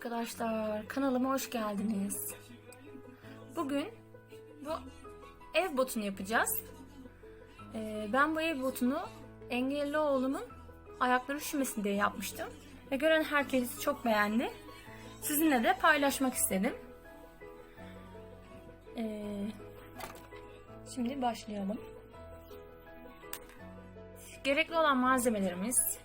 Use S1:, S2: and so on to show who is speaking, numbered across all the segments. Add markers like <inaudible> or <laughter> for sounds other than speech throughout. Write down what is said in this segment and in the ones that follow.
S1: arkadaşlar, kanalıma hoş geldiniz. Bugün bu ev botunu yapacağız. Ee, ben bu ev botunu engelli oğlumun ayakları üşümesin diye yapmıştım. Ve gören herkes çok beğendi. Sizinle de paylaşmak istedim. Ee, şimdi başlayalım. Gerekli olan malzemelerimiz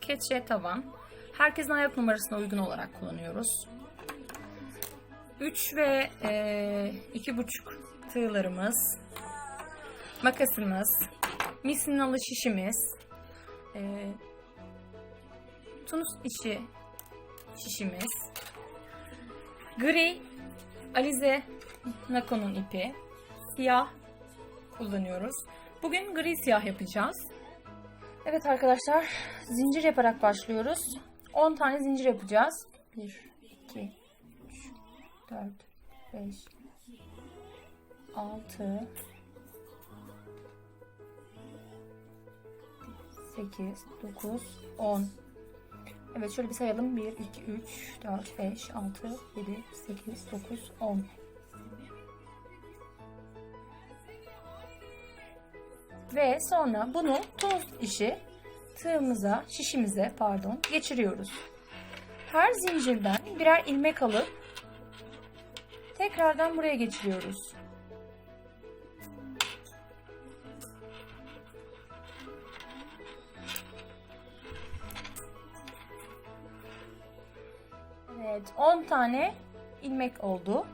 S1: keçe tavan. Herkesin ayak numarasına uygun olarak kullanıyoruz. 3 ve e, 2,5 tığlarımız, makasımız, misinalı şişimiz, e, tunus içi şişimiz, gri alize nakonun ipi, siyah kullanıyoruz. Bugün gri siyah yapacağız. Evet arkadaşlar, zincir yaparak başlıyoruz. 10 tane zincir yapacağız. 1, 2, 3, 4, 5, 6, 8, 9, 10. Evet şöyle bir sayalım. 1, 2, 3, 4, 5, 6, 7, 8, 9, 10. Ve sonra bunu toz işi tığımıza, şişimize pardon geçiriyoruz. Her zincirden birer ilmek alıp tekrardan buraya geçiriyoruz. Evet, 10 tane ilmek oldu.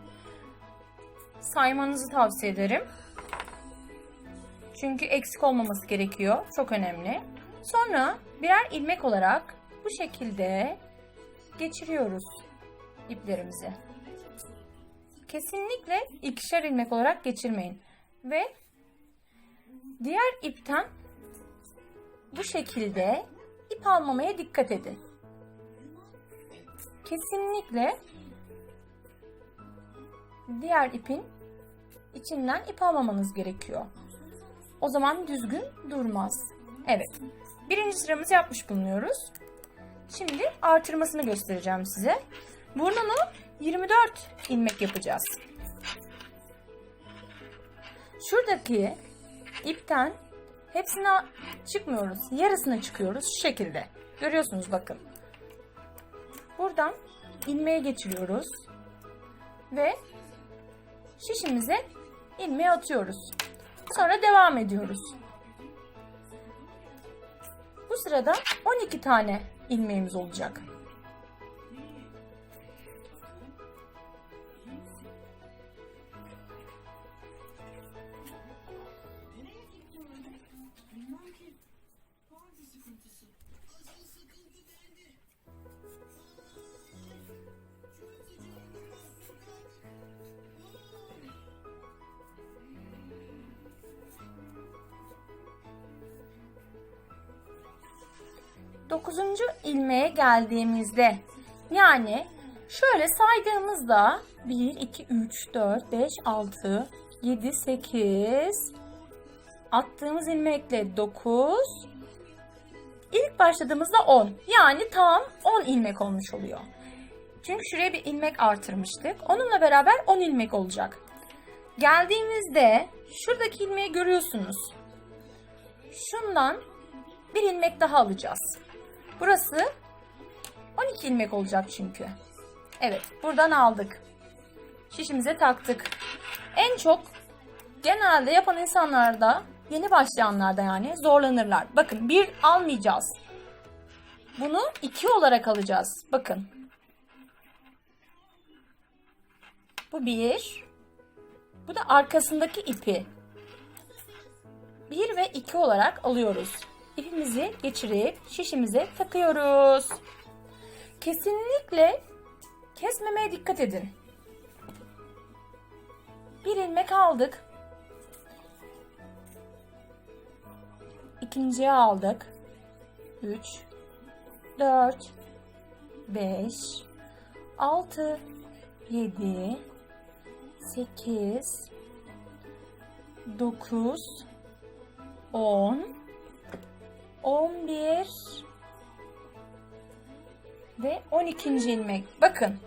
S1: Saymanızı tavsiye ederim. Çünkü eksik olmaması gerekiyor. Çok önemli. Sonra birer ilmek olarak bu şekilde geçiriyoruz iplerimizi. Kesinlikle ikişer ilmek olarak geçirmeyin. Ve diğer ipten bu şekilde ip almamaya dikkat edin. Kesinlikle diğer ipin içinden ip almamanız gerekiyor. O zaman düzgün durmaz. Evet. Birinci sıramızı yapmış bulunuyoruz. Şimdi artırmasını göstereceğim size. Burnunu 24 ilmek yapacağız. Şuradaki ipten hepsine çıkmıyoruz. Yarısına çıkıyoruz şu şekilde. Görüyorsunuz bakın. Buradan ilmeğe geçiriyoruz. Ve şişimize ilmeği atıyoruz. Sonra devam ediyoruz. Sırada 12 tane ilmeğimiz olacak. Dokuzuncu ilmeğe geldiğimizde yani şöyle saydığımızda 1, 2, 3, 4, 5, 6, 7, 8 attığımız ilmekle 9 ilk başladığımızda 10 yani tam 10 ilmek olmuş oluyor. Çünkü şuraya bir ilmek artırmıştık. Onunla beraber 10 ilmek olacak. Geldiğimizde şuradaki ilmeği görüyorsunuz. Şundan bir ilmek daha alacağız. Burası 12 ilmek olacak çünkü. Evet buradan aldık. Şişimize taktık. En çok genelde yapan insanlarda yeni başlayanlarda yani zorlanırlar. Bakın bir almayacağız. Bunu iki olarak alacağız. Bakın. Bu bir. Bu da arkasındaki ipi. Bir ve iki olarak alıyoruz ipimizi geçirip şişimize takıyoruz. Kesinlikle kesmemeye dikkat edin. Bir ilmek aldık. İkinciye aldık. 3 4 5 6 7 8 9 10 11 ve 12. ilmek. Bakın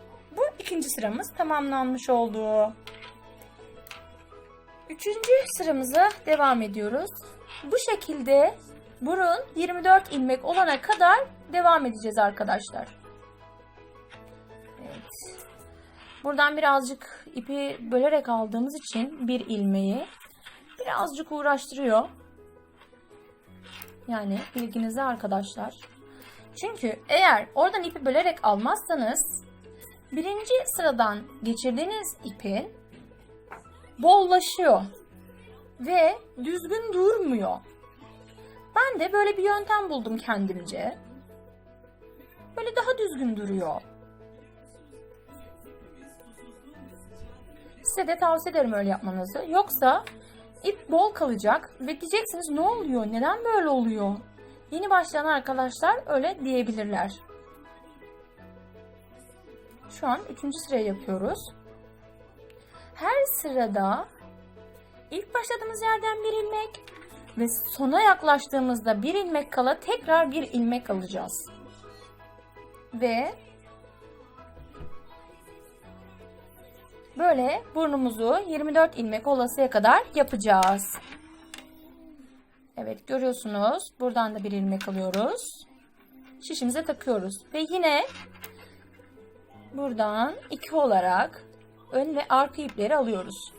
S1: ikinci sıramız tamamlanmış oldu. Üçüncü sıramıza devam ediyoruz. Bu şekilde burun 24 ilmek olana kadar devam edeceğiz arkadaşlar. Evet. Buradan birazcık ipi bölerek aldığımız için bir ilmeği birazcık uğraştırıyor. Yani bilginize arkadaşlar. Çünkü eğer oradan ipi bölerek almazsanız birinci sıradan geçirdiğiniz ipin bollaşıyor ve düzgün durmuyor. Ben de böyle bir yöntem buldum kendimce. Böyle daha düzgün duruyor. Size de tavsiye ederim öyle yapmanızı. Yoksa ip bol kalacak ve diyeceksiniz ne oluyor? Neden böyle oluyor? Yeni başlayan arkadaşlar öyle diyebilirler. Şu an üçüncü sırayı yapıyoruz. Her sırada ilk başladığımız yerden bir ilmek ve sona yaklaştığımızda bir ilmek kala tekrar bir ilmek alacağız. Ve böyle burnumuzu 24 ilmek olasıya kadar yapacağız. Evet görüyorsunuz. Buradan da bir ilmek alıyoruz. Şişimize takıyoruz. Ve yine buradan iki olarak ön ve arka ipleri alıyoruz.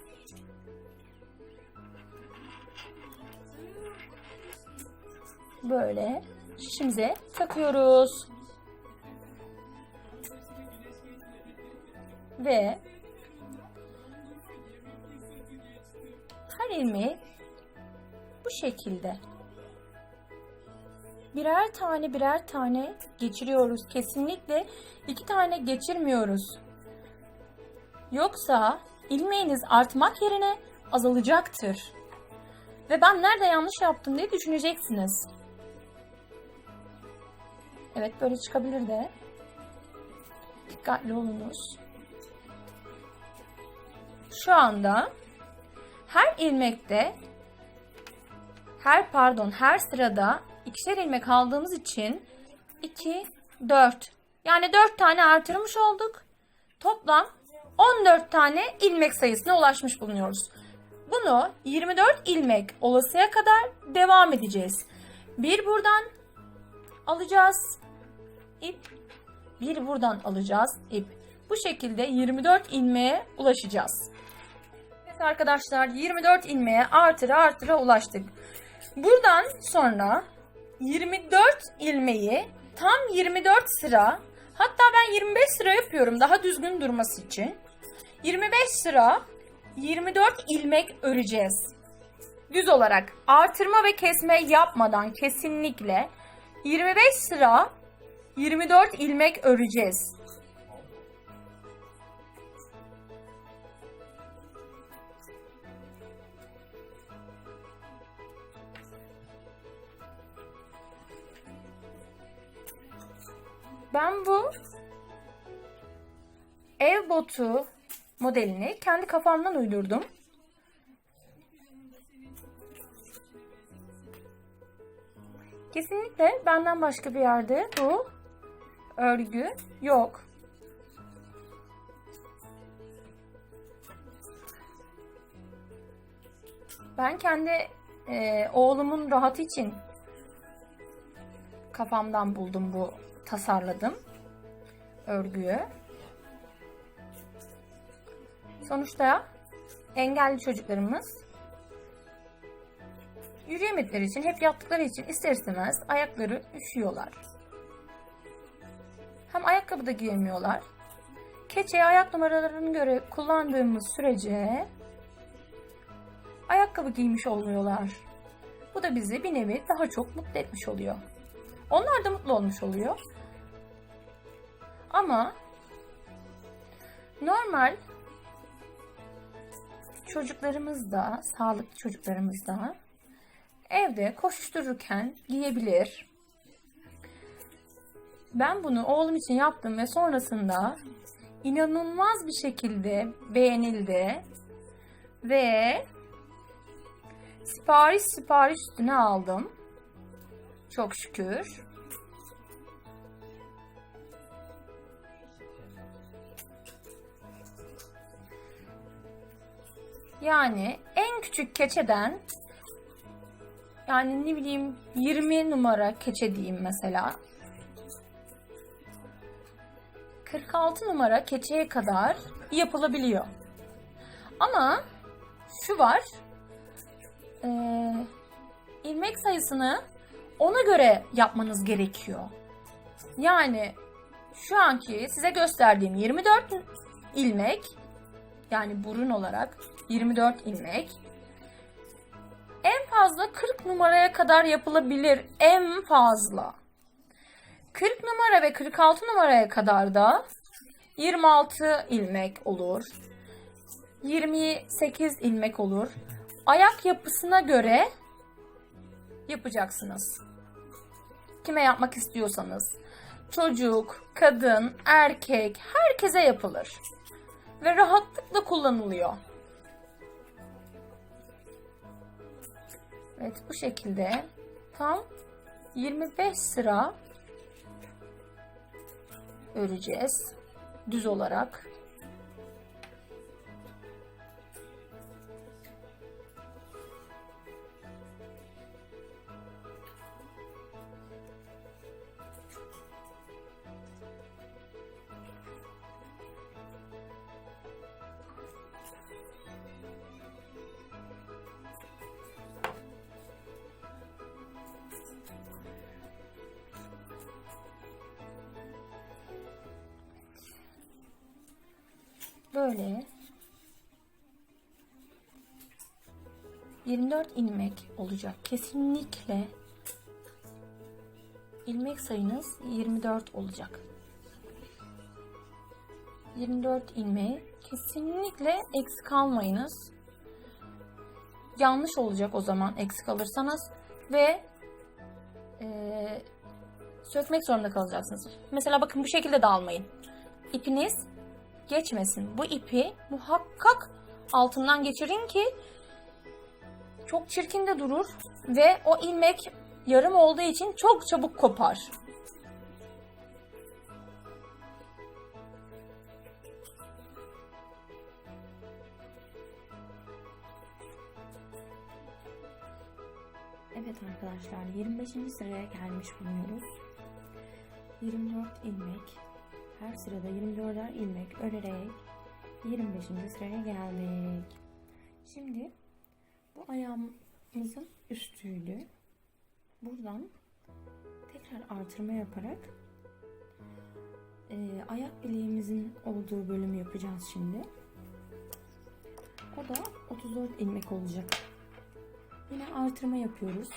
S1: Böyle şişimize takıyoruz. Ve ilmeği bu şekilde birer tane birer tane geçiriyoruz. Kesinlikle iki tane geçirmiyoruz. Yoksa ilmeğiniz artmak yerine azalacaktır. Ve ben nerede yanlış yaptım diye düşüneceksiniz. Evet böyle çıkabilir de. Dikkatli olunuz. Şu anda her ilmekte her pardon her sırada ikişer ilmek aldığımız için 2 4 yani 4 tane artırmış olduk. Toplam 14 tane ilmek sayısına ulaşmış bulunuyoruz. Bunu 24 ilmek olasıya kadar devam edeceğiz. Bir buradan alacağız ip, bir buradan alacağız ip. Bu şekilde 24 ilmeğe ulaşacağız. Arkadaşlar 24 ilmeğe artıra artıra ulaştık. Buradan sonra 24 ilmeği tam 24 sıra hatta ben 25 sıra yapıyorum daha düzgün durması için. 25 sıra 24 ilmek öreceğiz. Düz olarak artırma ve kesme yapmadan kesinlikle 25 sıra 24 ilmek öreceğiz. Ben bu ev botu modelini kendi kafamdan uydurdum. Kesinlikle benden başka bir yerde bu örgü yok. Ben kendi e, oğlumun rahatı için kafamdan buldum bu tasarladım örgüyü. Sonuçta engelli çocuklarımız yürüyemedikleri için, hep yattıkları için ister istemez ayakları üşüyorlar. Hem ayakkabı da giyemiyorlar. Keçeyi ayak numaralarına göre kullandığımız sürece ayakkabı giymiş oluyorlar. Bu da bizi bir nevi daha çok mutlu etmiş oluyor. Onlar da mutlu olmuş oluyor. Ama normal çocuklarımız da, sağlıklı çocuklarımız da evde koşuştururken giyebilir. Ben bunu oğlum için yaptım ve sonrasında inanılmaz bir şekilde beğenildi. Ve sipariş sipariş üstüne aldım. Çok şükür. Yani en küçük keçeden yani ne bileyim 20 numara keçe diyeyim mesela. 46 numara keçeye kadar yapılabiliyor. Ama şu var. Ee, ilmek sayısını ona göre yapmanız gerekiyor. Yani şu anki size gösterdiğim 24 ilmek yani burun olarak 24 ilmek en fazla 40 numaraya kadar yapılabilir en fazla. 40 numara ve 46 numaraya kadar da 26 ilmek olur. 28 ilmek olur. Ayak yapısına göre yapacaksınız. Kime yapmak istiyorsanız. Çocuk, kadın, erkek herkese yapılır. Ve rahatlıkla kullanılıyor. Evet bu şekilde tam 25 sıra öreceğiz. Düz olarak. 24 ilmek olacak. Kesinlikle ilmek sayınız 24 olacak. 24 ilmeği kesinlikle eksik almayınız. Yanlış olacak o zaman eksik alırsanız ve eee, sökmek zorunda kalacaksınız. Mesela bakın bu şekilde de almayın. İpiniz geçmesin. Bu ipi muhakkak altından geçirin ki çok çirkin de durur ve o ilmek yarım olduğu için çok çabuk kopar. Evet arkadaşlar 25. sıraya gelmiş bulunuyoruz. 24 ilmek her sırada 24'er ilmek örerek 25. sıraya geldik. Şimdi bu ayağımızın üstüydü. Buradan tekrar artırma yaparak e, ayak bileğimizin olduğu bölümü yapacağız şimdi. O da 34 ilmek olacak. Yine artırma yapıyoruz.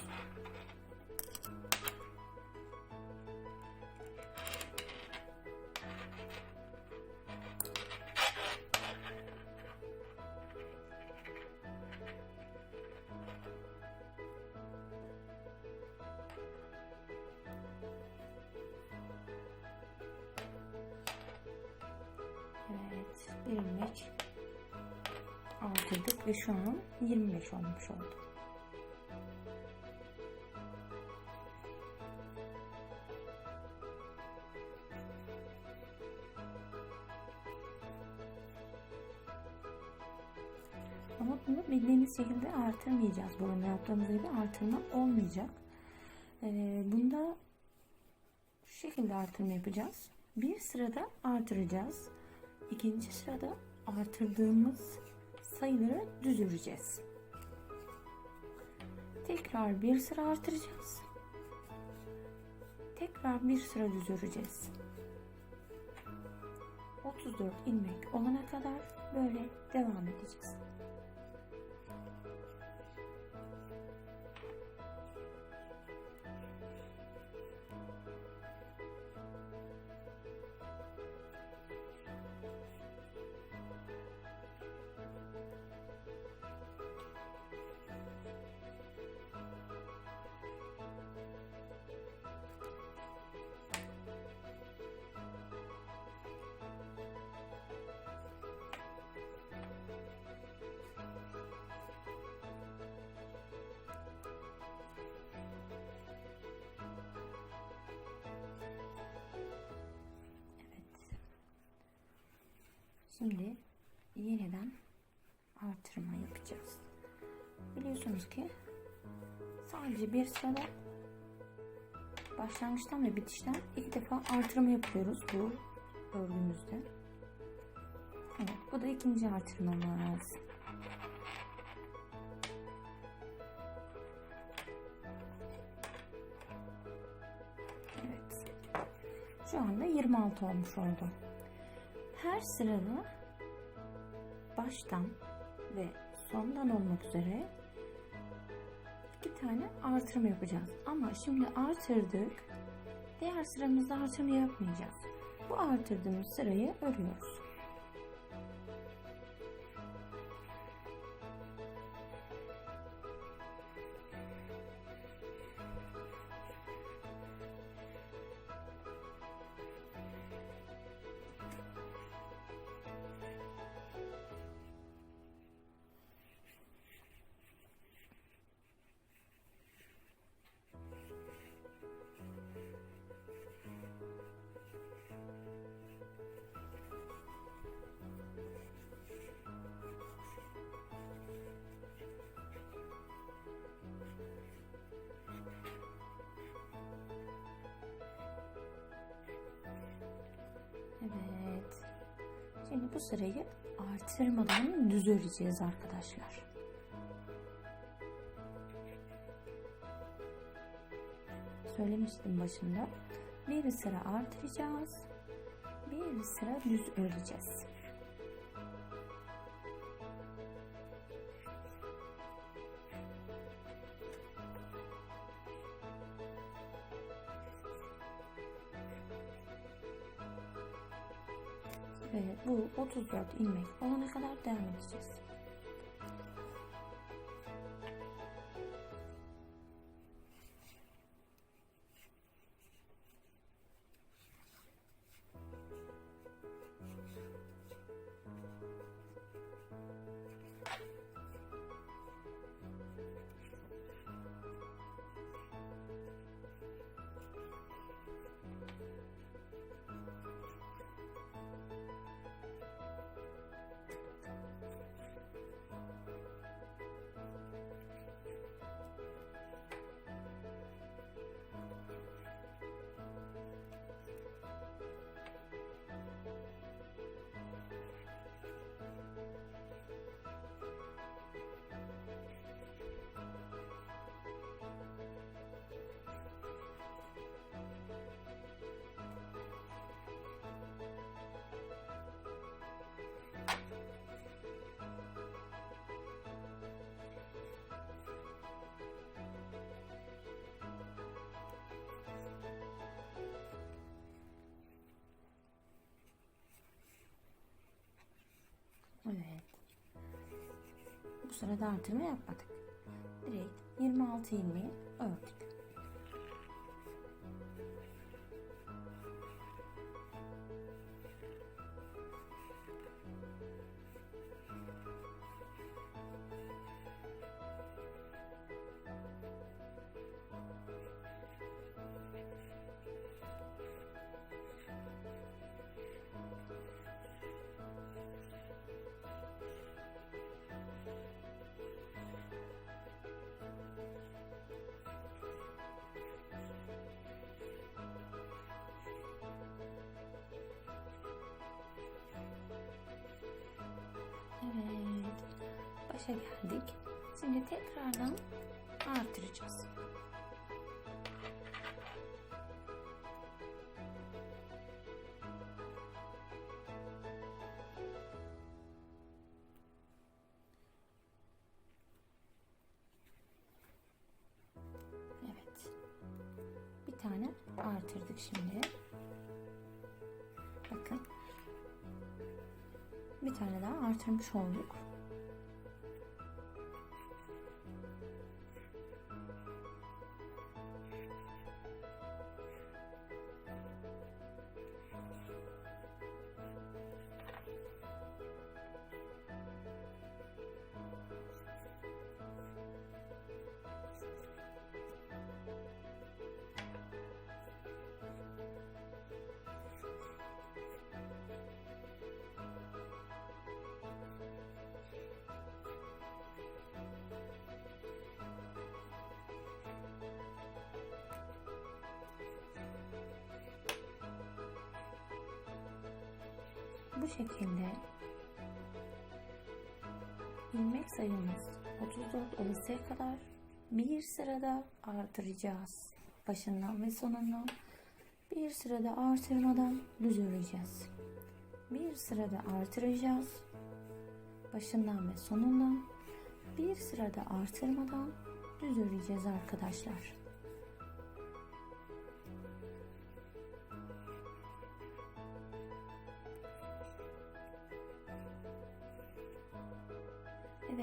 S1: 25 olmuş oldu. Ama bunu bildiğimiz şekilde artırmayacağız. Arada yaptığımız gibi artırma olmayacak. Ee, bunda şu şekilde artırma yapacağız. Bir sırada artıracağız. İkinci sırada artırdığımız sayıları düz. Tekrar bir sıra artıracağız. Tekrar bir sıra düz öreceğiz. 34 ilmek olana kadar böyle devam edeceğiz. Şimdi yeniden artırma yapacağız. Biliyorsunuz ki sadece bir sırada başlangıçtan ve bitişten iki defa artırma yapıyoruz bu örgümüzde. Evet, bu da ikinci artırmamız. Evet. Şu anda 26 olmuş oldu. Her sırada baştan ve sondan olmak üzere iki tane artırma yapacağız. Ama şimdi artırdık. Diğer sıramızda artırma yapmayacağız. Bu artırdığımız sırayı örüyoruz. Bu sırayı artırmadan düz öreceğiz arkadaşlar. Söylemiştim başında. Bir sıra artıracağız. Bir sıra düz öreceğiz. 34 ilmek olana kadar devam edeceğiz. Sırada artırma yapmadık. Direkt 26 ilmeği ördük. Başa geldik. Şimdi tekrardan artıracağız. Evet. Bir tane artırdık şimdi. Bakın. Bir tane daha artırmış olduk. Bu şekilde ilmek sayımız 34 olasıya kadar bir sırada artıracağız. Başından ve sonundan bir sırada artırmadan düz öreceğiz. Bir sırada artıracağız. Başından ve sonundan bir sırada artırmadan düz öreceğiz arkadaşlar.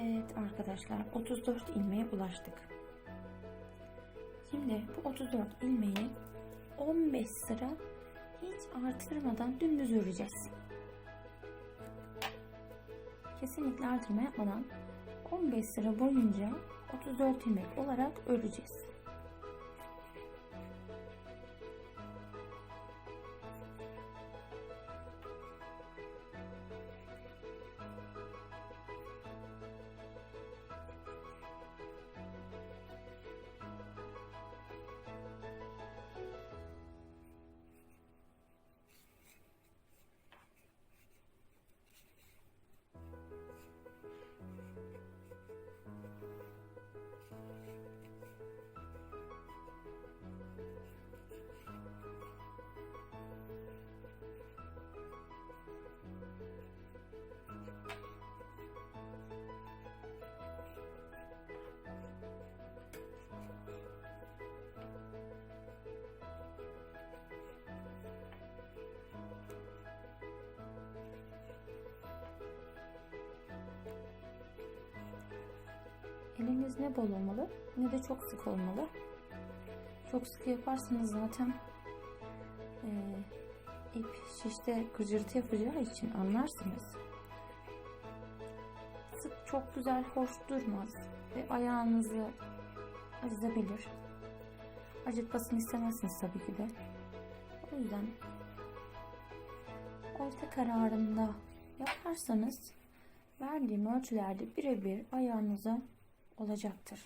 S1: Evet arkadaşlar 34 ilmeğe ulaştık. Şimdi bu 34 ilmeği 15 sıra hiç artırmadan dümdüz öreceğiz. Kesinlikle artırma yapmadan 15 sıra boyunca 34 ilmek olarak öreceğiz. Eliniz ne bol olmalı ne de çok sık olmalı. Çok sık yaparsanız zaten e, ip şişte gıcırtı yapacağı için anlarsınız. Sık çok güzel hoş durmaz ve ayağınızı acıtabilir. Acıtmasını istemezsiniz tabii ki de. O yüzden orta kararında yaparsanız verdiğim ölçülerde birebir ayağınıza olacaktır.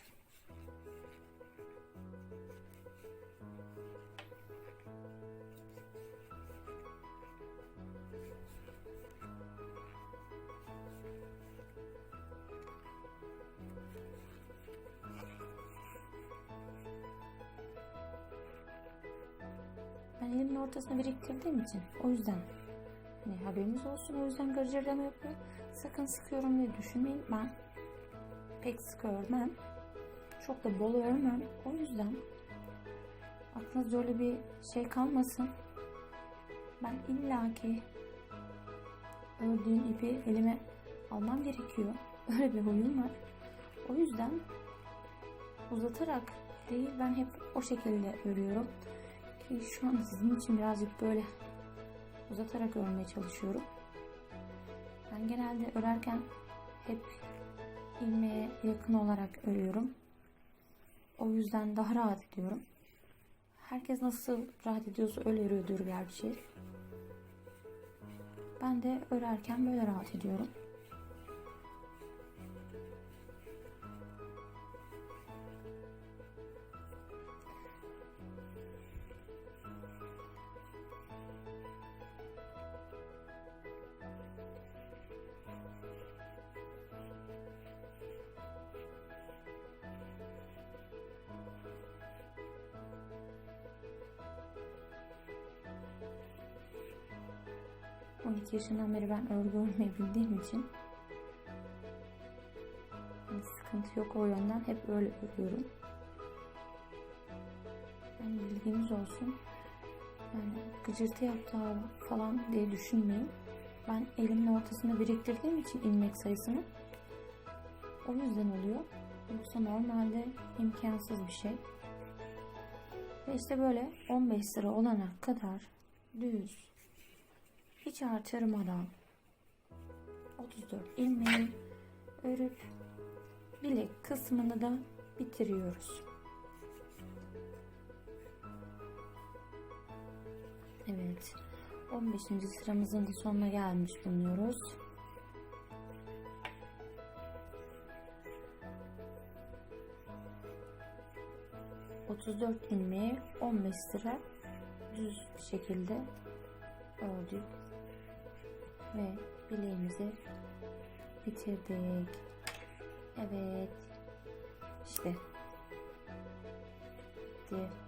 S1: Ben elimin ortasına biriktirdiğim için o yüzden hani haberiniz olsun o yüzden gırgırlama yapıyor. Sakın sıkıyorum diye düşünmeyin. Ben pek sık örmem. Çok da bol örmem. O yüzden aklınızda öyle bir şey kalmasın. Ben illaki ördüğüm ipi elime almam gerekiyor. <laughs> Öyle bir huyum var. O yüzden uzatarak değil ben hep o şekilde örüyorum. Ki şu an sizin için birazcık böyle uzatarak örmeye çalışıyorum. Ben genelde örerken hep ilmeğe yakın olarak örüyorum. O yüzden daha rahat ediyorum. Herkes nasıl rahat ediyorsa öyle örüyordur gerçi. Ben de örerken böyle rahat ediyorum. On iki yaşından beri ben örgü örmeyi bildiğim için hani sıkıntı yok o yönden hep öyle örüyorum. Yani bilginiz olsun. Yani gıcırtı yaptı falan diye düşünmeyin. Ben elimin ortasına biriktirdiğim için ilmek sayısını o yüzden oluyor. Yoksa normalde imkansız bir şey. Ve işte böyle 15 sıra olana kadar düz hiç artırmadan 34 ilmeği örüp bilek kısmını da bitiriyoruz. Evet. 15. sıramızın sonuna gelmiş bulunuyoruz. Otuz dört ilmeği 15 sıra düz şekilde ördük Ve bileğimizi bitirdik. Evet. İşte. Bitti.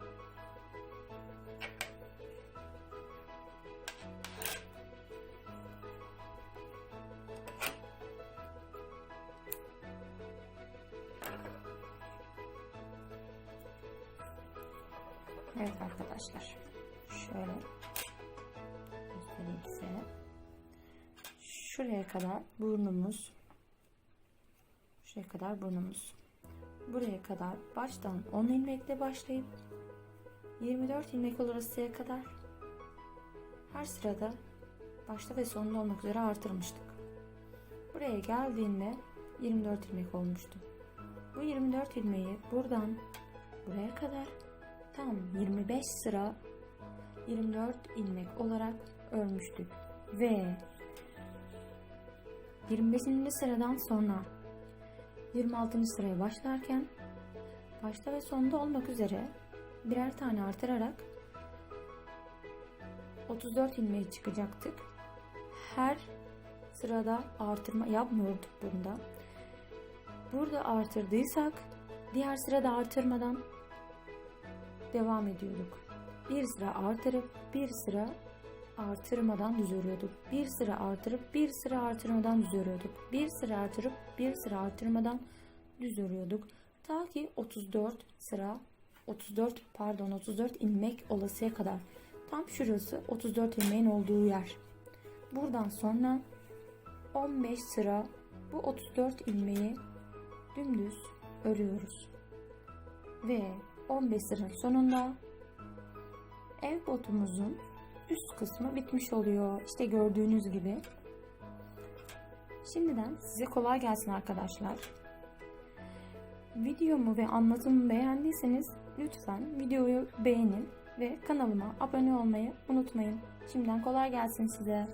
S1: Şuraya kadar burnumuz. Buraya kadar baştan 10 ilmekle başlayıp 24 ilmek olasıya kadar her sırada başta ve sonunda olmak üzere artırmıştık. Buraya geldiğinde 24 ilmek olmuştu. Bu 24 ilmeği buradan buraya kadar tam 25 sıra 24 ilmek olarak örmüştük. Ve 25. sıradan sonra 26. sıraya başlarken başta ve sonda olmak üzere birer tane artırarak 34 ilmeği çıkacaktık. Her sırada artırma yapmıyorduk bunda. Burada artırdıysak diğer sırada artırmadan devam ediyorduk. Bir sıra artırıp bir sıra artırmadan düz örüyorduk. Bir sıra artırıp bir sıra artırmadan düz örüyorduk. Bir sıra artırıp bir sıra artırmadan düz örüyorduk. Ta ki 34 sıra 34 pardon 34 ilmek olasıya kadar. Tam şurası 34 ilmeğin olduğu yer. Buradan sonra 15 sıra bu 34 ilmeği dümdüz örüyoruz. Ve 15 sıranın sonunda ev botumuzun üst kısmı bitmiş oluyor. İşte gördüğünüz gibi. Şimdiden size kolay gelsin arkadaşlar. Videomu ve anlatımı beğendiyseniz lütfen videoyu beğenin ve kanalıma abone olmayı unutmayın. Şimdiden kolay gelsin size.